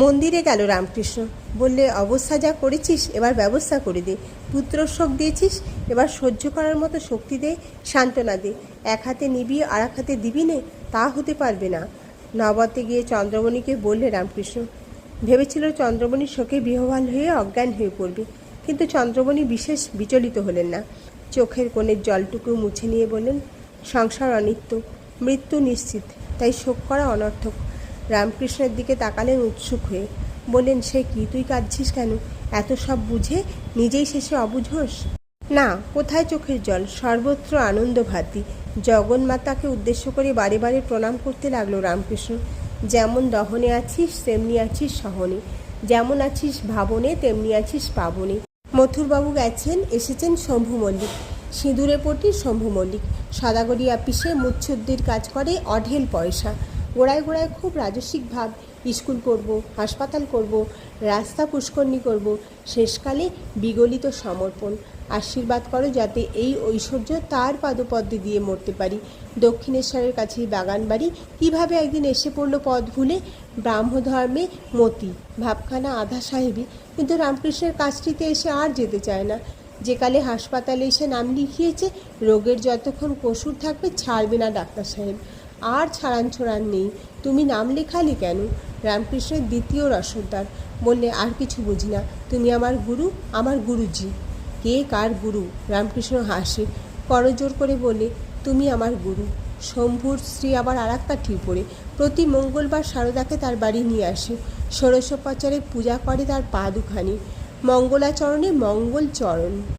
মন্দিরে গেল রামকৃষ্ণ। বললে, অবস্থা যা করেছিস, এবার ব্যবস্থা করে দে। পুত্র শোক দিয়েছিস, এবার সহ্য করার মতো শক্তি দে, সান্ত্বনা দে। এক হাতে নিবি, আর এক হাতে দিবি নে, তা হতে পারবে না। নবতে গিয়ে চন্দ্রমণিকে বললে রামকৃষ্ণ, ভেবেছিল চন্দ্রমণি শোকে বিহ্বল হয়ে অজ্ঞান হয়ে পড়বে, কিন্তু চন্দ্রমণি বিশেষ বিচলিত হলেন না। চোখের কোণের জলটুকু মুছে নিয়ে বললেন, সংসার অনিত্য, মৃত্যু নিশ্চিত, তাই শোক করা অনর্থক। রামকৃষ্ণের দিকে তাকালেন উৎসুক হয়ে। বললেন, সে কি? তুই কাঁদছিস কেন? এত সব বুঝে নিজেই শেষে অবুঝোস না, কোথায় চোখের জল? সর্বত্র আনন্দ ভাতি জগন্মাতাকে উদ্দেশ্য করে বারে বারে প্রণাম করতে লাগল রামকৃষ্ণ। যেমন দহনে আছিস, তেমনি আছিস সহনে। যেমন আছিস ভাবনে, তেমনি আছিস পাবনে। মথুরবাবু গেছেন, এসেছেন শম্ভু মল্লিক। সিঁদুরে পটি শম্ভু মল্লিক। সাদাগড়ি আপিসে মুচ্ছুদ্দির কাজ করে অঢেল পয়সা। গোড়ায় গোড়ায় খুব রাজস্বিক ভাব। স্কুল করব, হাসপাতাল করব, রাস্তা পুষ্করণী করব, শেষকালে বিগলিত সমর্পণ। আশীর্বাদ করো যাতে এই ঐশ্বর্য তার পাদপদ্মে দিয়ে মরতে পারি। দক্ষিণেশ্বরের কাছেই বাগান বাড়ি। কীভাবে একদিন এসে পড়ল পথ ভুলে? ব্রাহ্মধর্মে মতি, ভাবখানা আধা সাহেবী। কিন্তু রামকৃষ্ণের কাজটিতে এসে আর যেতে চায় না। যে কালে হাসপাতালে এসে নাম লিখিয়েছে, রোগের যতক্ষণ কসুর থাকবে ছাড়বে না ডাক্তার সাহেব। আর ছাড়ান ছোড়ান নেই। তুমি নাম লেখালে কেন? রামকৃষ্ণের দ্বিতীয় রসদার। বললে, আর কিছু বুঝি না। তুমি আমার গুরু, আমার গুরুজি। কে কার গুরু? রামকৃষ্ণ হাসে। করজোর করে বলে তুমি আমার গুরু। শম্ভুর স্ত্রী আবার আর একটা পড়ে প্রতি মঙ্গলবার সারদাকে তার বাড়ি নিয়ে আসে। ষোড়শোপচারে পূজা করে তার পা দুখানি। মঙ্গলাচরণে মঙ্গল চরণ